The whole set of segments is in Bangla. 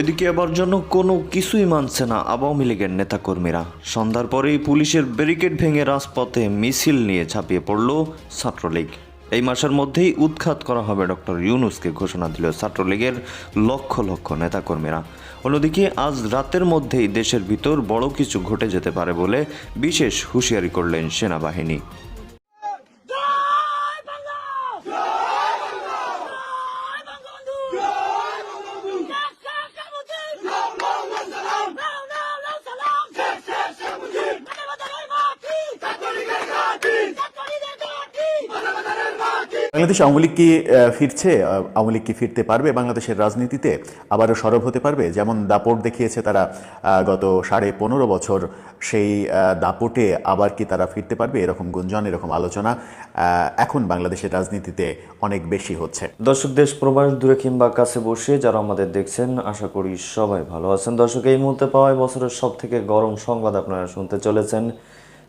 এদিকে এবার জন্য কোনো কিছুই মানছে না আওয়ামী লীগের নেতাকর্মীরা। সন্ধ্যার পরেই পুলিশের ব্যারিকেড ভেঙে রাজপথে মিছিল নিয়ে ঝাঁপিয়ে পড়ল ছাত্রলীগ। এই মাসের মধ্যেই উৎখাত করা হবে ডক্টর ইউনুসকে ঘোষণা দিল ছাত্রলীগের লক্ষ লক্ষ নেতাকর্মীরা। অন্যদিকে আজ রাতের মধ্যেই দেশের ভিতর বড় কিছু ঘটে যেতে পারে বলে বিশেষ হুঁশিয়ারি করলেন সেনাবাহিনী জয় বাংলা জয় বাংলা জয় বঙ্গবন্ধু জয় বঙ্গবন্ধু শেখ শেখ মুজিব সালাম সালাম নাও নাও নাও সালাম শেখ শেখ শেখ মুজিব মানবতার মাটি কাতরিকের ঘাটি কাতরিকের ঘাটি মানবতার মাটি বাংলাদেশ আওয়ামী লীগ কি ফিরছে? আওয়ামী লীগ কি ফিরতে পারবে বাংলাদেশের রাজনীতিতে? আবারও সরব হতে পারবে? যেমন দাপট দেখিয়েছে তারা গত সাড়ে পনেরো বছর সেই দাপটে আবার কি তারা ফিরতে পারবে? এরকম গুঞ্জন, এরকম আলোচনা এখন বাংলাদেশের রাজনীতিতে অনেক বেশি হচ্ছে। দর্শক, দেশ, প্রবাস দূরে কিংবা কাছে বসে যারা আমাদের দেখছেন, আশা করি সবাই ভালো আছেন। দর্শক, এই মুহূর্তে পাওয়ায় বছরের সব থেকে গরম সংবাদ আপনারা শুনতে চলেছেন।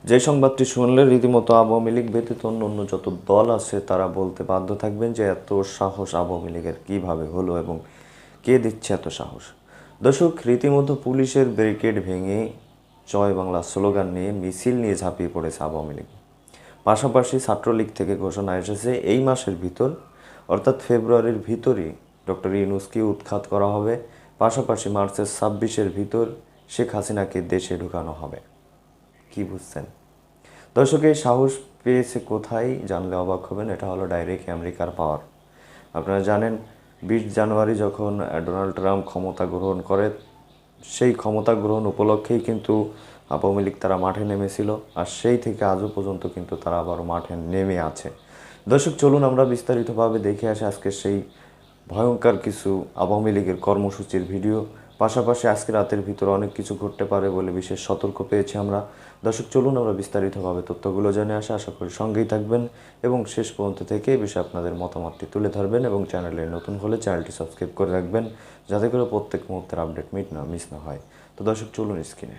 যে সংবাদটি শুনলে রীতিমতো আওয়ামী লীগ ব্যতীত অন্য অন্য যত দল আছে, তারা বলতে বাধ্য থাকবেন যে এত সাহস আওয়ামী লীগের কীভাবে হলো এবং কে দিচ্ছে এত সাহস? দর্শক, রীতিমতো পুলিশের ব্যারিকেড ভেঙে জয় বাংলা স্লোগান নিয়ে মিছিল নিয়ে ঝাঁপিয়ে পড়েছে আওয়ামী লীগ। পাশাপাশি ছাত্রলীগ থেকে ঘোষণা এসেছে, এই মাসের ভিতর, অর্থাৎ ফেব্রুয়ারির ভিতরই ডক্টর ইউনুসকে উৎখাত করা হবে। পাশাপাশি মার্চের ছাব্বিশের ভিতর শেখ হাসিনাকে দেশে ঢুকানো হবে। কি বুঝছেন? দর্শক এই সাহস পেয়েছে কোথায়? জানলে অবাক হবেন, এটা হলো ডাইরেক্ট আমেরিকার পাওয়ার আপনারা জানেন, বিশ জানুয়ারি যখন ডোনাল্ড ট্রাম্প ক্ষমতা গ্রহণ করে, সেই ক্ষমতা গ্রহণ উপলক্ষেই কিন্তু আওয়ামী লীগ তারা মাঠে নেমেছিল, আর সেই থেকে আজও পর্যন্ত কিন্তু তারা আবার মাঠে নেমে আছে। দর্শক, চলুন আমরা বিস্তারিতভাবে দেখে আসি আজকে সেই ভয়ঙ্কর কিছু আওয়ামী লীগের কর্মসূচির ভিডিও পাশাপাশি আজকে রাতের ভিতরে অনেক কিছু ঘটতে পারে বলে বিশেষ সতর্ক পেয়েছি আমরা। দর্শক, চলুন আমরা বিস্তারিতভাবে তথ্যগুলো জেনে আসা। আশা করি সঙ্গেই থাকবেন এবং শেষ পর্যন্ত থেকে এই বিষয়ে আপনাদের মতামতটি তুলে ধরবেন এবং চ্যানেলে নতুন হলে চ্যানেলটি সাবস্ক্রাইব করে রাখবেন, যাতে করে প্রত্যেক মুহূর্তের আপডেট মিট না, মিস না হয়। তো দর্শক, চলুন স্ক্রিনে।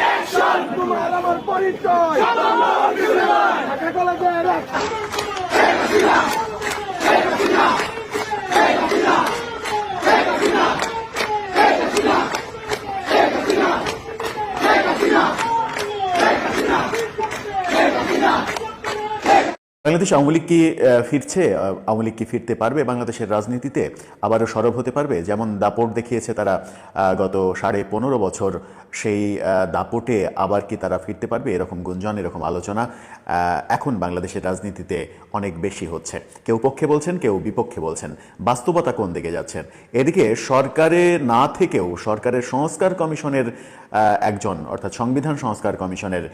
অ্যাকশন তোমার আমার পরিচয়। ঢাকা কলেজের বাংলাদেশ আওয়ামী লীগ কি ফিরছে? আওয়ামী লীগ কি ফিরতে পারবে বাংলাদেশের রাজনীতিতে? আবারও সরব হতে পারবে? যেমন দাপট দেখিয়েছে তারা গত সাড়ে পনেরো বছর সেই দাপটে আবার কি তারা ফিরতে পারবে? এরকম গুঞ্জন, এরকম আলোচনা এখন বাংলাদেশের রাজনীতিতে অনেক বেশি হচ্ছে। কেউ পক্ষে বলছেন, কেউ বিপক্ষে বলছেন। বাস্তবতা কোন দিকে যাচ্ছেন এদিকে সরকারে না থেকেও সরকারের সংস্কার কমিশনের একজন, অর্থাৎ সংবিধান সংস্কার কমিশনের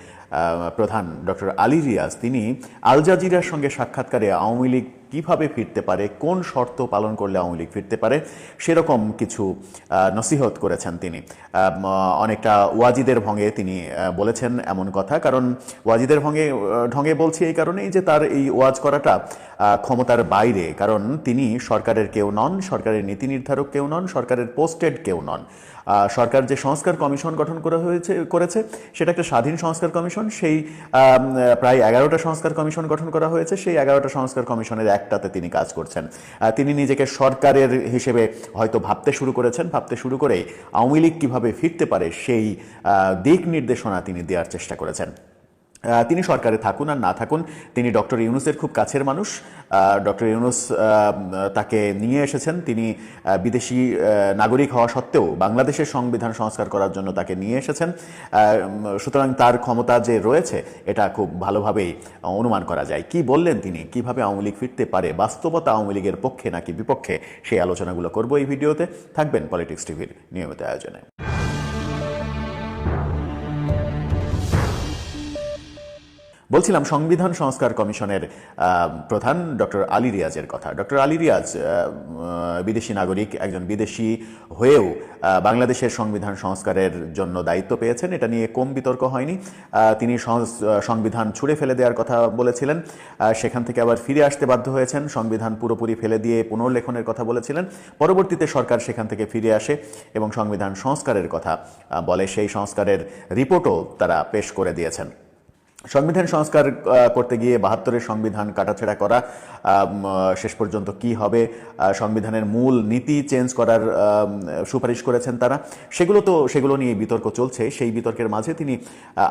প্রধান ডক্টর আলী রিয়াজ, তিনি আল জাজিরার সঙ্গে সাক্ষাৎকারে আওয়ামী লীগ কীভাবে ফিরতে পারে, কোন শর্ত পালন করলে আওয়ামী লীগ ফিরতে পারে, সেরকম কিছু নসিহত করেছেন তিনি। অনেকটা ওয়াজিদের ভঙ্গে তিনি বলেছেন এমন কথা, কারণ ওয়াজিদের ভঙ্গে ঢঙ্গে বলছি এই কারণেই যে তার এই ওয়াজ করাটা ক্ষমতার বাইরে, কারণ তিনি সরকারের কেউ নন, সরকারের নীতি নির্ধারক কেউ নন, সরকারের পোস্টেড কেউ নন। সরকার যে সংস্কার কমিশন গঠন করা হয়েছে, করেছে, সেটা একটা স্বাধীন সংস্কার কমিশন। সেই প্রায় এগারোটা সংস্কার কমিশন গঠন করা হয়েছে। সেই এগারোটা সংস্কার কমিশনের একটাতে তিনি কাজ করছেন। তিনি নিজেকে সরকারের হিসেবে হয়তো ভাবতে শুরু করেছেন। ভাবতে শুরু করে আওয়ামী লীগ কীভাবে ফিরতে পারে, সেই দিক নির্দেশনা তিনি দেওয়ার চেষ্টা করেছেন। তিনি সরকারে থাকুন আর না থাকুন, তিনি ডক্টর ইউনুসের খুব কাছের মানুষ। ডক্টর ইউনুস তাকে নিয়ে এসেছেন। তিনি বিদেশি নাগরিক হওয়া সত্ত্বেও বাংলাদেশের সংবিধান সংস্কার করার জন্য তাকে নিয়ে এসেছেন। সুতরাং তার ক্ষমতা যে রয়েছে, এটা খুব ভালোভাবেই অনুমান করা যায়। কি বললেন তিনি? কীভাবে আওয়ামী লীগ ফিরতে পারে? বাস্তবতা আওয়ামী লীগের পক্ষে নাকি বিপক্ষে? সেই আলোচনাগুলো করব এই ভিডিওতে। থাকবেন পলিটিক্স টিভির নিয়মিত আয়োজনে। বলছিলাম সংবিধান সংস্কার কমিশনের প্রধান ডক্টর আলী রিয়াজের কথা। ডক্টর আলী রিয়াজ বিদেশি নাগরিক, একজন বিদেশি হয়েও বাংলাদেশের সংবিধান সংস্কারের জন্য দায়িত্ব পেয়েছেন। এটা নিয়ে কম বিতর্ক হয়নি। তিনি সংবিধান ছুঁড়ে ফেলে দেওয়ার কথা বলেছিলেন। সেখান থেকে আবার ফিরে আসতে বাধ্য হয়েছেন। সংবিধান পুরোপুরি ফেলে দিয়ে পুনর্লেখনের কথা বলেছিলেন। পরবর্তীতে সরকার সেখান থেকে ফিরে আসে এবং সংবিধান সংস্কারের কথা বলে। সেই সংস্কারের রিপোর্টও তারা পেশ করে দিয়েছেন। সংবিধান সংস্কার করতে গিয়ে বাহাত্তরের সংবিধান কাটাছেড়া করা শেষ পর্যন্ত কি হবে? সংবিধানের মূল নীতি চেঞ্জ করার সুপারিশ করেছেন তারা। সেগুলো তো, সেগুলো নিয়ে বিতর্ক চলছে। সেই বিতর্কের মাঝে তিনি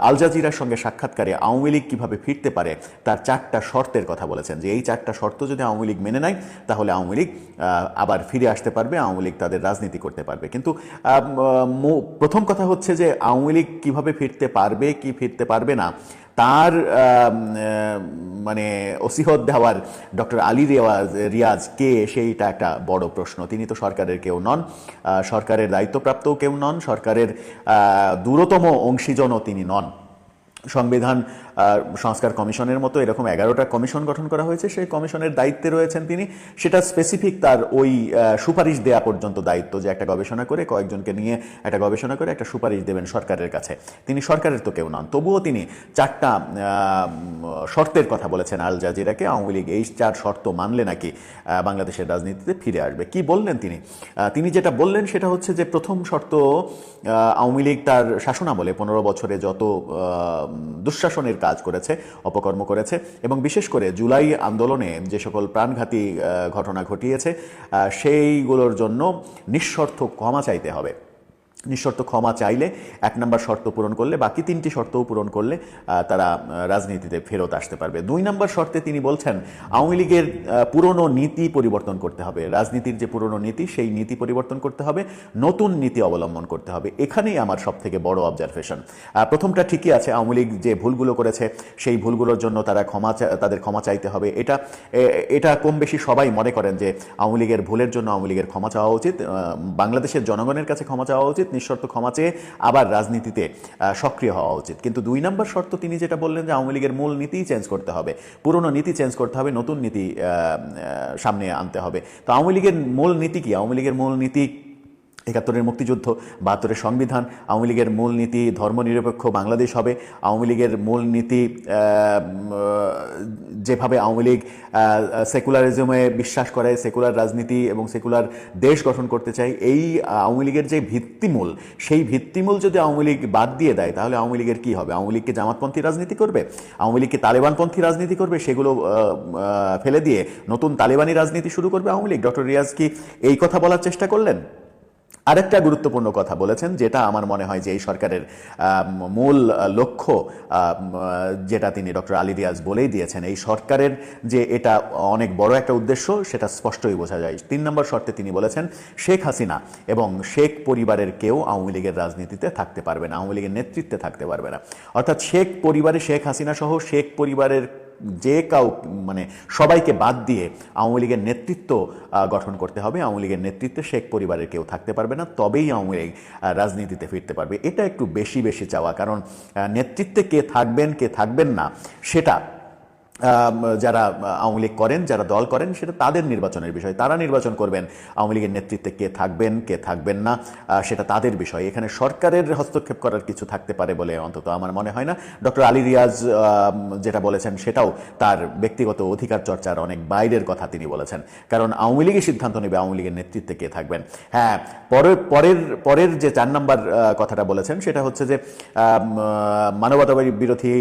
আল জাজিরার সঙ্গে সাক্ষাৎকারে আওয়ামী লীগ কীভাবে ফিরতে পারে, তার চারটা শর্তের কথা বলেছেন। যে এই চারটা শর্ত যদি আওয়ামী লীগ মেনে নেয়, তাহলে আওয়ামী লীগ আবার ফিরে আসতে পারবে, আওয়ামী লীগ তাদের রাজনীতি করতে পারবে। কিন্তু প্রথম কথা হচ্ছে যে আওয়ামী লীগ কীভাবে ফিরতে পারবে, কি ফিরতে পারবে না তার মানে ওসিহত দেওয়ার ডক্টর আলী রেওয়াজ রিয়াজ কে? সেইটা একটা বড় প্রশ্ন। তিনি তো সরকারের কেউ নন। সরকারের দায়িত্বপ্রাপ্ত কেউ নন। সরকারের দূরতম অংশীজনও তিনি নন। সংবিধান সংস্কার কমিশনের মতো এরকম এগারোটা কমিশন গঠন করা হয়েছে, সেই কমিশনের দায়িত্বে রয়েছেন তিনি। সেটা স্পেসিফিক তার ওই সুপারিশ দেওয়া পর্যন্ত দায়িত্ব যে একটা গবেষণা করে, কয়েকজনকে নিয়ে একটা গবেষণা করে, একটা সুপারিশ দেবেন সরকারের কাছে। তিনি সরকারের তো কেউ নন, তবুও তিনি চারটা শর্তের কথা বলেছেন আল জাজিরাকে। আওয়ামী লীগ এই চার শর্ত মানলে নাকি বাংলাদেশের রাজনীতিতে ফিরে আসবে। কি বললেন তিনি? তিনি যেটা বললেন সেটা হচ্ছে যে প্রথম শর্ত আওয়ামী লীগ তার শাসনামলে পনেরো বছরে যত দুঃশাসনের কাজ করেছে, অপকর্ম করেছে এবং বিশেষ করে জুলাই আন্দোলনে যে সকল প্রাণঘাতী ঘটনা ঘটিয়েছে সেইগুলোর জন্য নিঃশর্ত ক্ষমা চাইতে হবে। নিঃশর্ত ক্ষমা চাইলে এক নম্বর শর্ত পূরণ করলে, বাকি তিনটি শর্তও পূরণ করলে তারা রাজনীতিতে ফেরত আসতে পারবে। দুই নম্বর শর্তে তিনি বলছেন, আওয়ামী লীগের পুরনো নীতি পরিবর্তন করতে হবে। রাজনীতির যে পুরনো নীতি, সেই নীতি পরিবর্তন করতে হবে। নতুন নীতি অবলম্বন করতে হবে। এখানেই আমার সব থেকে বড় অবজারভেশন প্রথমটা ঠিকই আছে, আওয়ামী লীগ যে ভুলগুলো করেছে, সেই ভুলগুলোর জন্য তারা ক্ষমা তাদের ক্ষমা চাইতে হবে। এটা এটা কম বেশি সবাই মনে করেন যে, আওয়ামী লীগের ভুলের জন্য আওয়ামী লীগের ক্ষমা চাওয়া উচিত। বাংলাদেশের জনগণের কাছে ক্ষমা চাওয়া উচিত। নিঃশর্ত ক্ষমা চেয়ে আবার রাজনীতিতে সক্রিয় হওয়া উচিত। কিন্তু দুই নম্বর শর্ত তিনি যেটা বললেন যে আওয়ামী লীগের মূল নীতিই চেঞ্জ করতে হবে। পুরনো নীতি চেঞ্জ করতে হবে, নতুন নীতি সামনে আনতে হবে। তো আওয়ামী লীগের মূল নীতি কি? আওয়ামী লীগের মূল নীতি একাত্তরের মুক্তিযুদ্ধ, বাহাত্তরের সংবিধান, আওয়ামী লীগের মূল নীতি, ধর্মনিরপেক্ষ বাংলাদেশ হবে, আওয়ামী লীগের মূল নীতি যেভাবে আওয়ামী লীগ সেকুলারিজমে বিশ্বাস করে, সেকুলার রাজনীতি এবং সেকুলার দেশ গঠন করতে চায়, এই আওয়ামী লীগের যে ভিত্তিমূল, সেই ভিত্তিমূল যদি আওয়ামী লীগ বাদ দিয়ে দেয়, তাহলে আওয়ামী লীগের কী হবে? আওয়ামী লীগকে জামাতপন্থী রাজনীতি করবে? আওয়ামী লীগকে তালেবানপন্থী রাজনীতি করবে? সেগুলো ফেলে দিয়ে নতুন তালেবানি রাজনীতি শুরু করবে আওয়ামী লীগ? ডক্টর রিয়াজ কি এই কথা বলার চেষ্টা করলেন? আরেকটা গুরুত্বপূর্ণ কথা বলেছেন, যেটা আমার মনে হয় যে এই সরকারের মূল লক্ষ্য যেটা তিনি ডক্টর আলী রিয়াজ বলেই দিয়েছেন, এই সরকারের যে এটা অনেক বড় একটা উদ্দেশ্য, সেটা স্পষ্টই বোঝা যায়। তিন নম্বর শর্তে তিনি বলেছেন, শেখ হাসিনা এবং শেখ পরিবারের কেউ আওয়ামী লীগের রাজনীতিতে থাকতে পারবে না, আওয়ামী লীগের নেতৃত্বে থাকতে পারবে না। অর্থাৎ শেখ পরিবারে শেখ হাসিনা সহ শেখ পরিবারের যে কাউ মানে সবাইকে বাদ দিয়ে আওয়ামী লীগের নেতৃত্ব গঠন করতে হবে। আওয়ামী লীগের নেতৃত্বে শেখ পরিবারের কেউ থাকতে পারবে না, তবেই আওয়ামী লীগ রাজনীতিতে ফিরতে পারবে। এটা একটু বেশি বেশি চাওয়া। কারণ নেতৃত্বে কে থাকবেন কে থাকবেন না, সেটা যারা আওয়ামী লীগ করেন, যারা দল করেন, সেটা তাদের নির্বাচনের বিষয়। তারা নির্বাচন করবেন। আওয়ামী লীগের নেতৃত্বে কে থাকবেন কে থাকবেন না সেটা তাদের বিষয়। এখানে সরকারের হস্তক্ষেপ করার কিছু থাকতে পারে বলে অন্তত আমার মনে হয় না। ডক্টর আলী রিয়াজ যেটা বলেছেন, সেটাও তার ব্যক্তিগত অধিকার চর্চার অনেক বাইরের কথা তিনি বলেছেন। কারণ আওয়ামী লীগের সিদ্ধান্ত নেবে আওয়ামী লীগের নেতৃত্বে কে থাকবেন। হ্যাঁ পরের পরের পরের যে চার নাম্বার কথাটা বলেছেন, সেটা হচ্ছে যে মানবতাবাদী বিরোধী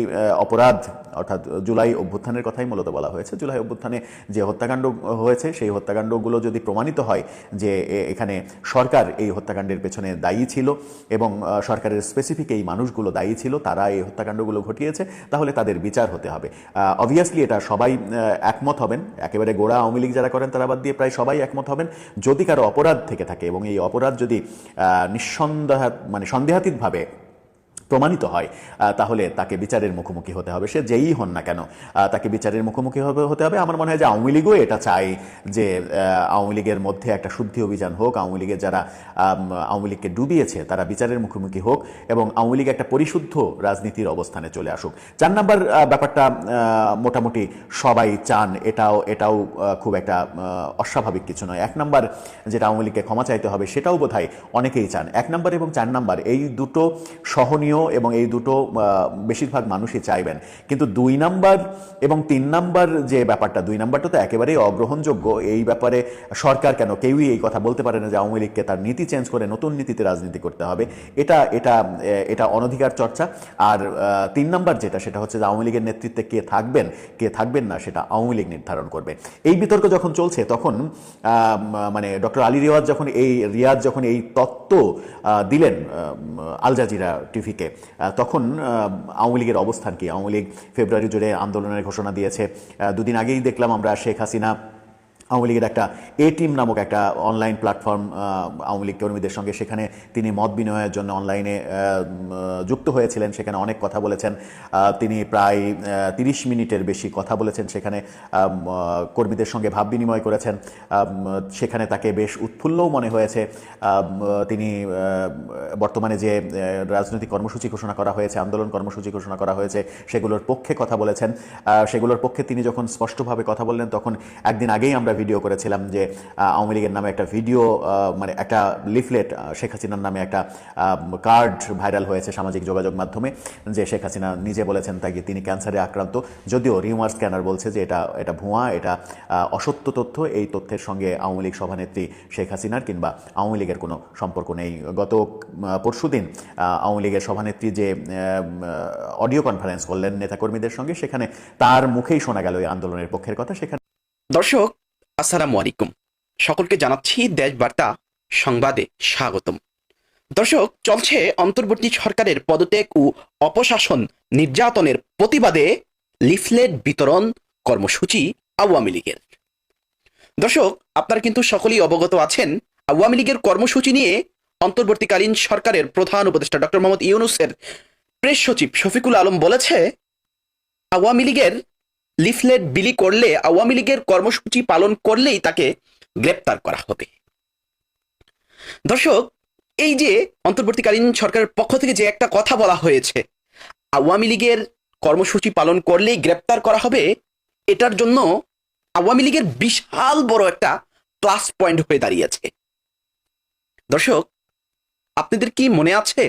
অপরাধ, অর্থাৎ জুলাই অভ্যুত্থানের কথাই মূলত বলা হয়েছে। জুলাই অভ্যুত্থানে যে হত্যাকাণ্ড হয়েছে, সেই হত্যাকাণ্ডগুলো যদি প্রমাণিত হয় যে এখানে সরকার এই হত্যাকাণ্ডের পেছনে দায়ী ছিল এবং সরকারের স্পেসিফিক এই মানুষগুলো দায়ী ছিল, তারা এই হত্যাকাণ্ডগুলো ঘটিয়েছে, তাহলে তাদের বিচার হতে হবে। অবভিয়াসলি এটা সবাই একমত হবেন। একেবারে গোড়া আওয়ামী লীগ যারা করেন, তারা বাদ দিয়ে প্রায় সবাই একমত হবেন। যদি কারও অপরাধ থেকে থাকে এবং এই অপরাধ যদি নিঃসন্দেহ মানে সন্দেহাতীতভাবে প্রমাণিত হয় তাহলে তাকে বিচারের মুখোমুখি হতে হবে। সে যেই হন না কেন তাকে বিচারের মুখোমুখি হতে হবে। আমার মনে হয় যে আওয়ামী লীগও এটা চায় যে আওয়ামী লীগের মধ্যে একটা শুদ্ধি অভিযান হোক, আওয়ামী লীগের যারা আওয়ামী লীগকে ডুবিয়েছে, তারা বিচারের মুখোমুখি হোক এবং আওয়ামী লীগ একটা পরিশুদ্ধ রাজনীতির অবস্থানে চলে আসুক। চার নাম্বার ব্যাপারটা মোটামুটি সবাই চান, এটাও এটাও খুব একটা অস্বাভাবিক কিছু নয়। এক নাম্বার যেটা আওয়ামী লীগকে ক্ষমা চাইতে হবে, সেটাও বোধহয় অনেকেই চান। এক নাম্বার এবং চার নাম্বার, এই দুটো সহনীয় এবং এই দুটো বেশিরভাগ মানুষই চাইবেন। কিন্তু দুই নাম্বার এবং তিন নাম্বার যে ব্যাপারটা, দুই নাম্বারটা তো একেবারেই অগ্রহণযোগ্য। এই ব্যাপারে সরকার কেন কেউই এই কথা বলতে পারে না যে আওয়ামী লীগকে তার নীতি চেঞ্জ করে নতুন নীতিতে রাজনীতি করতে হবে। এটা এটা এটা অনধিকার চর্চা। আর তিন নাম্বার যেটা, সেটা হচ্ছে যে আওয়ামী লীগের নেতৃত্বে কে থাকবেন কে থাকবেন না, সেটা আওয়ামী লীগ নির্ধারণ করবে। এই বিতর্ক যখন চলছে, তখন মানে ডক্টর আলী রিয়াজ যখন এই, রিয়াজ যখন এই তত্ত্ব দিলেন আল জাজিরা টিভিকে তখন আওয়ামী লীগের অবস্থান কি? আওয়ামী লীগ ফেব্রুয়ারি জুড়ে আন্দোলনের ঘোষণা দিয়েছে। দুদিন আগেই দেখলাম আমরা শেখ হাসিনা আওয়ামী লীগের একটা এ টিম নামক একটা অনলাইন প্ল্যাটফর্ম আওয়ামী লীগ কর্মীদের সঙ্গে। সেখানে তিনি মত বিনিময়ের জন্য অনলাইনে যুক্ত হয়েছিলেন। সেখানে অনেক কথা বলেছেন। তিনি প্রায় তিরিশ মিনিটের বেশি কথা বলেছেন। সেখানে কর্মীদের সঙ্গে ভাব বিনিময় করেছেন। সেখানে তাকে বেশ উৎফুল্লও মনে হয়েছে। তিনি বর্তমানে যে রাজনৈতিক কর্মসূচি ঘোষণা করা হয়েছে, আন্দোলন কর্মসূচি ঘোষণা করা হয়েছে, সেগুলোর পক্ষে কথা বলেছেন। সেগুলোর পক্ষে তিনি যখন স্পষ্টভাবে কথা বললেন, তখন একদিন আগেই আমরা ভিডিও করেছিলাম যে আওয়ামী লীগের নামে একটা ভিডিও মানে একটা লিফলেট শেখ হাসিনার নামে একটা কার্ড ভাইরাল হয়েছে সামাজিক যোগাযোগ মাধ্যমে, যে শেখ হাসিনা নিজে বলেছেন তাকে তিনি ক্যান্সারে আক্রান্ত। যদিও রিউমার স্ক্যানার বলছে যে এটা এটা ভুয়া, এটা অসত্য তথ্য। এই তথ্যের সঙ্গে আওয়ামী লীগ সভানেত্রী শেখ হাসিনার কিংবা আওয়ামী লীগের কোনো সম্পর্ক নেই। গত পরশু দিন আওয়ামী লীগের সভানেত্রী যে অডিও কনফারেন্স করলেন নেতাকর্মীদের সঙ্গে, সেখানে তার মুখেই শোনা গেল এই আন্দোলনের পক্ষের কথা। সেখানে দর্শক আসসালামু আলাইকুম। সকলকে জানাচ্ছি দেশ বার্তা সংবাদে স্বাগতম। দর্শক, চলছে অন্তর্বর্তী সরকারের পদত্যাগ ও অপশাসন নির্যাতনের প্রতিবাদে লিফলেট বিতরণ কর্মসূচি আওয়ামী লীগের। দর্শক, আপনারা কিন্তু সকলেই অবগত আছেন, আওয়ামী লীগের কর্মসূচি নিয়ে অন্তর্বর্তীকালীন সরকারের প্রধান উপদেষ্টা ডক্টর মোহাম্মদ ইউনুসের প্রেস সচিব শফিকুল আলম বলেছে, আওয়ামী লীগের লিফলেট বিলি করলে, আওয়ামী লীগের কর্মসূচি পালন করলেই তাকে গ্রেপ্তার করা হবে। দর্শক, এই যে অন্তর্বর্তীকালীন সরকারের পক্ষ থেকে যে একটা কথা বলা হয়েছে, আওয়ামী লীগের কর্মসূচি পালন করলেই গ্রেপ্তার করা হবে, এটার জন্য আওয়ামী লীগের বিশাল বড় একটা প্লাস পয়েন্ট হয়ে দাঁড়িয়েছে। দর্শক, আপনাদের কি মনে আছে?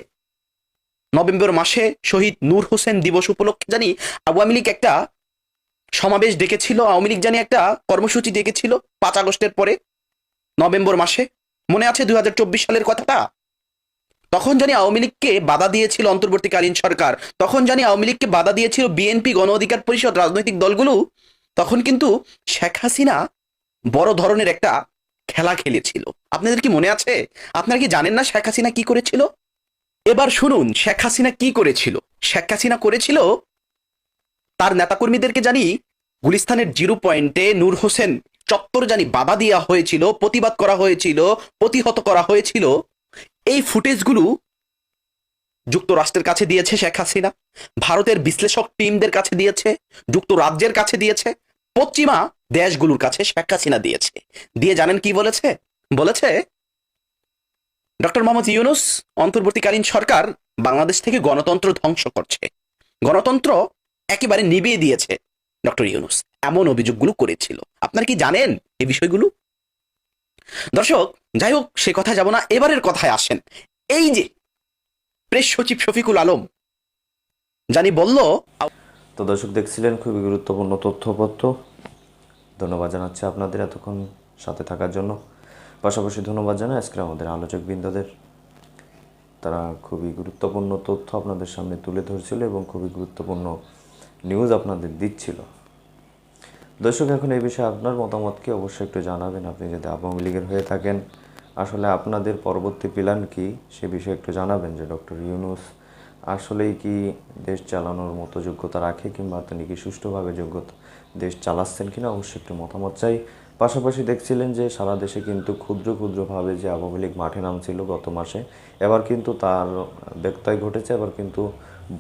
নভেম্বর মাসে শহীদ নূর হোসেন দিবস উপলক্ষে জানি আওয়ামী লীগ একটা সমাবেশ ডেকেছিল, আওয়ামী লীগ জানি একটা কর্মসূচি ডেকেছিল, পাঁচ আগস্টের পরে, নভেম্বর মাসে। মনে আছে দু হাজার চব্বিশ সালের কথাটা? তখন জানি আওয়ামী লীগকে বাধা দিয়েছিল অন্তর্বর্তীকালীন সরকার। তখন জানি আওয়ামী লীগকে বাধা দিয়েছিল বিএনপি গণ অধিকার পরিষদ রাজনৈতিক দলগুলো। তখন কিন্তু শেখ হাসিনা বড় ধরনের একটা খেলা খেলেছিল। আপনাদের কি মনে আছে? আপনারা কি জানেন না শেখ হাসিনা কি করেছিল? এবার শুনুন, শেখ হাসিনা কি করেছিল? শেখ হাসিনা করেছিল তার নেতাকর্মীদেরকে জানি গুলিস্তানের জিরো পয়েন্টে নূর হোসেন চত্বর জানি বাধা দেওয়া হয়েছিল, প্রতিবাদ করা হয়েছিল, প্রতিহত করা হয়েছিল। এই ফুটেজগুলো যুক্তরাষ্ট্রের কাছে দিয়েছে শেখ হাসিনা, ভারতের বিশ্লেষক টিমদের কাছে দিয়েছে, যুক্তরাজ্যের কাছে দিয়েছে, পশ্চিমা দেশগুলোর কাছে শেখ হাসিনা দিয়েছে। দিয়ে জানেন কি বলেছে? বলেছে, ডক্টর মোহাম্মদ ইউনুস অন্তর্বর্তীকালীন সরকার বাংলাদেশ থেকে গণতন্ত্র ধ্বংস করছে। গণতন্ত্র একেবারে নিভিয়ে দিয়েছে ডক্টর ইউনুস। এমন অভিযোগগুলো করেছিল। আপনারা কি জানেন এই বিষয়গুলো? দর্শক, যাই হোক, সে কথা যাব না। এবারের কথায় আসেন। এই যে প্রেস সচিব শফিকুল আলম, জানি বলল, তো দর্শক দেখছিলেন, খুবই গুরুত্বপূর্ণ তথ্যপত্র। ধন্যবাদ জানাচ্ছি আপনাদের এতক্ষণ সাথে থাকার জন্য। পাশাপাশি ধন্যবাদ জানাই আজকে আমাদের আলোচক বৃন্দদের তারা খুবই গুরুত্বপূর্ণ তথ্য আপনাদের সামনে তুলে ধরছিল এবং খুবই গুরুত্বপূর্ণ নিউজ আপনাদের দিচ্ছিল। দর্শক, এখন এই বিষয়ে আপনার মতামতকে অবশ্যই একটু জানাবেন। আপনি যদি আওয়ামী লীগের হয়ে থাকেন, আসলে আপনাদের পরবর্তী প্ল্যান কি? সে বিষয়ে একটু জানাবেন যে ডক্টর ইউনুস আসলেই কি দেশ চালানোর মতো যোগ্যতা রাখে কিংবা তিনি কি সুষ্ঠুভাবে যোগ্যতা দেশ চালাচ্ছেন কিনা? অবশ্যই একটু মতামত চাই। পাশাপাশি দেখছিলেন যে সারা দেশে কিন্তু ক্ষুদ্র ক্ষুদ্রভাবে যে আওয়ামী লীগ মাঠে নামছিল গত মাসে, এবার কিন্তু তার ব্যত্যয় ঘটেছে। এবার কিন্তু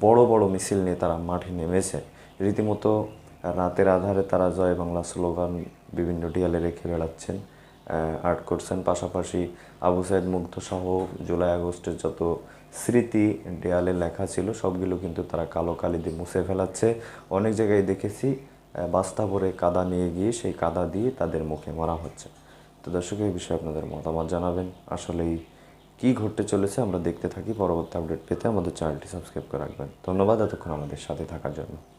বড় বড় মিছিল নিয়ে তারা মাঠে নেমেছে। রীতিমতো রাতের আধারে তারা জয় বাংলা স্লোগান বিভিন্ন ডিয়ালে রেখে বেড়াচ্ছেন আর্ট করছেন। পাশাপাশি আবু সাইদ মুগ্ধ সহ জুলাই আগস্টের যত স্মৃতি দেয়ালে লেখা ছিল, সবগুলো কিন্তু তারা কালো কালি দিয়ে মুছে ফেলাচ্ছে। অনেক জায়গায় দেখেছি বাস্তা ভরে কাদা নিয়ে গিয়ে সেই কাদা দিয়ে তাদের মুখে মারা হচ্ছে। তো দর্শক, এই বিষয়ে আপনাদের মতামত জানাবেন। আসলেই কি ঘটতে চলেছে আমরা দেখতে থাকি। পরবর্তী আপডেট পেতে আমাদের চ্যানেলটি সাবস্ক্রাইব করে রাখবেন। ধন্যবাদ, এতক্ষণ আমাদের সাথে থাকার জন্য।